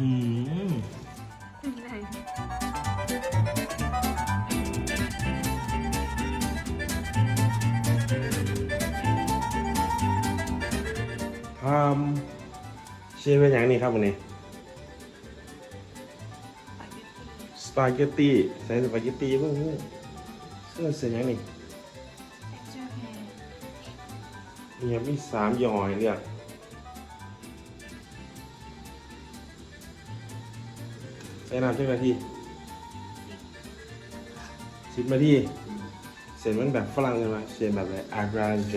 หืมไหนทำเชฟเป็นอย่างนี้ครับวันนี้ สปาเกตตี้ใส่สปาเกตตี้เพิ่งเสื้อเสียอย่างนี้เนี่ยมีสามย่อให้เลือก ใส่น้ำเท่านาทีสิบนาทีเสร็จมันแบบฝรั่งเลยไหมเสร็จแบบไหนอาร์านเจ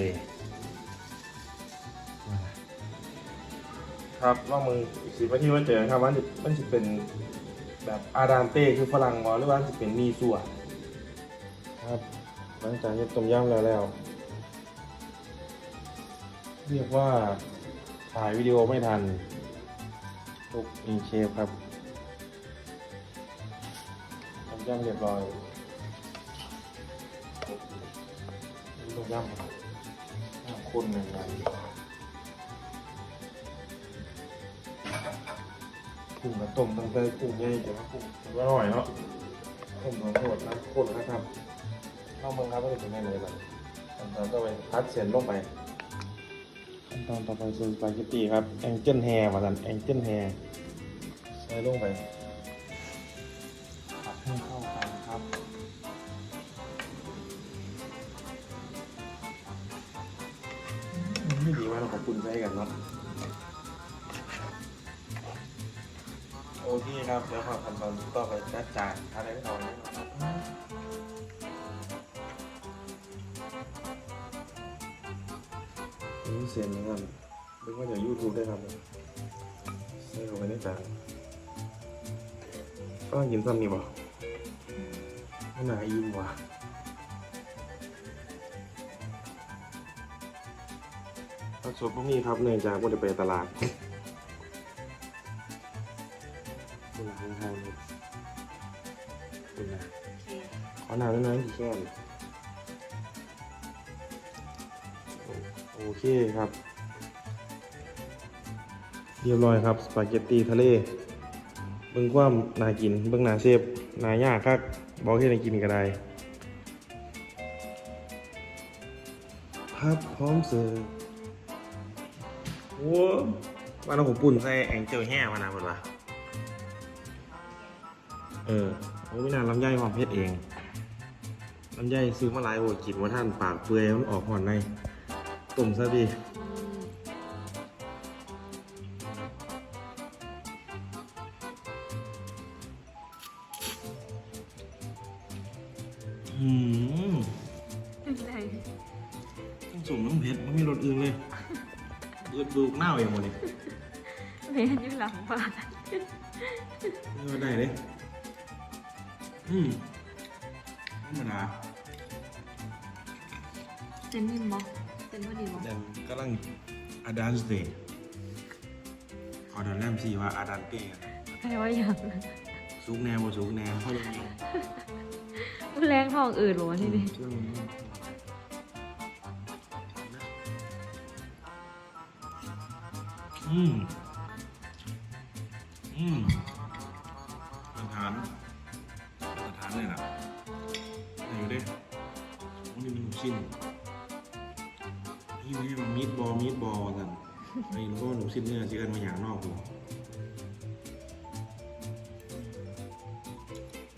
ครับว่ามึงสิบนาทีว่าเจอครับว่ามันจะมันจะเป็นแบบอาดานเต้คือฝรั่งวอหรือว่าจะเป็นมีส่วนครับหลังจากที่ต้มยำแล้วแล้ว เรียกว่าถ่ายวิดีโอไม่ทันทุกอีเชฟครับ ทำย่ำเรียบร้อยนี่ต้มยำครับน้ำข้นหนึ่งอย่างกุ้งกับต้มตั้งแต่กุ้งใหญ่แต่ว่ากุ้งมันก็อร่อยเนาะต้มน้ำโคตรน้ำข้นนะครับน้องมึงครับว่าจะเป็นยังไงบ้างขั้นตอนต่อไปพัดเสียนลงไปขั้นตอนต่อไปคือสปาเกตตี้ครับแองเจิลแฮร์มาดันแองเจิลแฮร์ใส่ลงไปผัดให้เข้า ว่าเราขอบคุณใช้กันเนาะโอเคครับเดี๋ยวขอขั้นตอนต่อไปจัดจานอะไรไม่เอาเลยครับนี่เสียงเหมือนกันเรียกว่าจากยูทูบได้ครับใส่ลงไปในจานก็ยินซ้ำนี่บ่ไม่น่าอิ่มว่ะ ผักสดพวกนี้ครับเนื่องจากว่าจะไปตลาดคุณทางทางนี่คุณนะขอหนาด้วยนะกี่แก้มโอโอเคครับ เรียบร้อยครับสปาเกตตีทะเลเบิ่งความน่ากินเบิ่งหนาเซฟหนายากครับบอกให้ได้กินก็ได้ครับพร้อมเสิร์ฟ โอ้มาแล้วผมปุ่นใส่แองเจิลแห้มานะเพิ่นว่าเออโอ้ไม่นานลำไยความเพชรเองลำไยซื้อมาหลายโอ้ยกินว่าท่านปากเปื่อยมันออกห่อนในต้มซะดีอืมไหนต้องสุ่มน้ำเพชรไม่มีรสอื่นเลยเลือ ดดูหน้าอย่างหมดเลยเมนอยู่หลังบ้านเลือได้เลยอืมธรรมดาเจนนี่มอเจนพอดีมอเดี๋ยวกำลังอาดานสเดย์ขอเดินแรมสิว่าอาดานเต้กันแปลว่าอย่างซุกแนวบ่ซุกแนวเขายังมีแรงทองอื่นหรอวะที่นี่ช่ อืม อืมมาทานมาทานเลยนะไหนอยู่ดิวันนี้มันชิ้นนี่ไม่ใช่มันมีดบอลมีดบอลกันไอ้ลูกก็หนูชิ้นเนื้อที่กันมาอย่างนอกหัว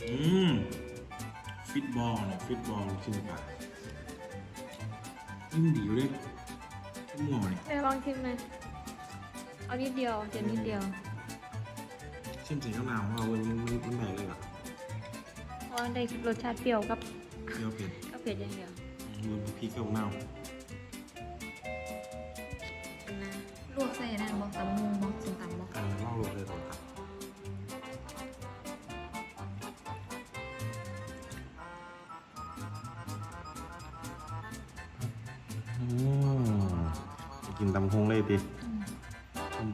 อืม ฟิตบอลเนี่ยฟิตบอลชิ้นปลายิ่งดีอยู่เลยชิ้นหน่อยแม่ลองชิมไหม เอานิดเดียวเจนนิดเดียวชิ้นสีข้างหน้าของเรามันมันมันไหนเลยอะเพราะว่าได้รสชาติเปรี้ยวกับเปรี้ยวเผ็ดกับเผ็ดอย่างเดียวมันพริกกับเน่านะลวกใส่นั่นบอกตำมุงบอกส้มตำบอกเออเล่าลงเลยตรงครับอืมไปกินตำคงเลยดิส้ม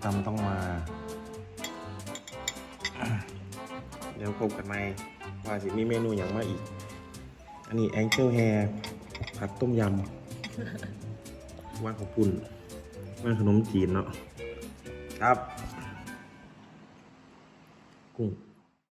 ตำต้องมา เดี๋ยวพบกันใหม่ว่าสิมีเมนูอย่างมาอีก อันนี้แองเจิลแฮร์ผัดต้มยำว่านของปุ่นว่านขนมจีนเนาะครับ กุ้ง